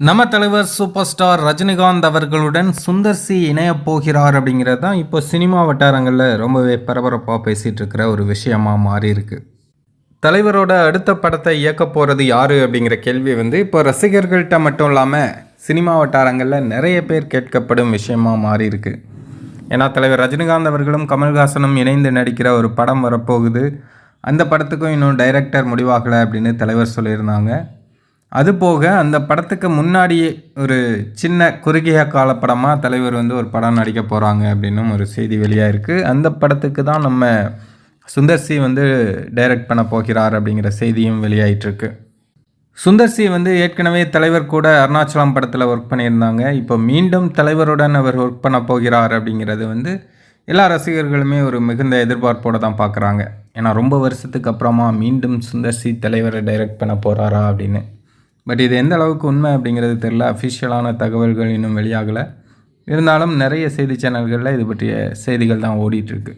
நம்ம தலைவர் super star Rajinikanth அவர்களுடன் சுந்தர் சி இணையப் போகிறார் அப்படிங்கிறது தான் இப்போ சினிமா வட்டாரங்களில் ரொம்பவே பரபரப்பாக பேசிகிட்டு இருக்கிற ஒரு விஷயமா மாறி இருக்கு. தலைவரோட அடுத்த படத்தை இயக்க போகிறது யார் அப்படிங்கிற கேள்வி வந்து இப்போ ரசிகர்கள்ட்ட மட்டும் இல்லாமல் சினிமா வட்டாரங்களில் நிறைய பேர் கேட்கப்படும் விஷயமா மாறி இருக்கு. ஏன்னா தலைவர் ரஜினிகாந்த் அவர்களும் கமல்ஹாசனும் இணைந்து நடிக்கிற ஒரு படம் வரப்போகுது. அந்த படத்துக்கும் இன்னும் டைரக்டர் முடிவாகலை அப்படின்னு தலைவர் சொல்லியிருந்தாங்க. அதுபோக அந்த படத்துக்கு முன்னாடியே ஒரு சின்ன குறுகிய கால படமாக தலைவர் வந்து ஒரு படம் நடிக்க போகிறாங்க அப்படின்னும் ஒரு செய்தி வெளியாக இருக்குது அந்த படத்துக்கு தான் நம்ம சுந்தர் சி வந்து டைரக்ட் பண்ண போகிறார் அப்படிங்கிற செய்தியும் வெளியாயிட்டிருக்கு. சுந்தர் சி வந்து ஏற்கனவே தலைவர் கூட அருணாச்சலம் படத்தில் ஒர்க் பண்ணியிருந்தாங்க. இப்போ மீண்டும் தலைவருடன் அவர் ஒர்க் பண்ண போகிறார் அப்படிங்கிறது வந்து எல்லா ரசிகர்களுமே ஒரு மிகுந்த எதிர்பார்ப்போடு தான் பார்க்குறாங்க ஏன்னா ரொம்ப வருஷத்துக்கு அப்புறமா மீண்டும் சுந்தர் சி தலைவரை டைரக்ட் பண்ண போகிறாரா அப்படின்னு. பட் இது எந்த அளவுக்கு உண்மை அப்படிங்கிறது தெரில அஃபிஷியலான தகவல்கள் இன்னும் வெளியாகலை. இருந்தாலும் நிறைய செய்தி சேனல்களில் இது பற்றிய செய்திகள் தான் ஓடிட்டுருக்கு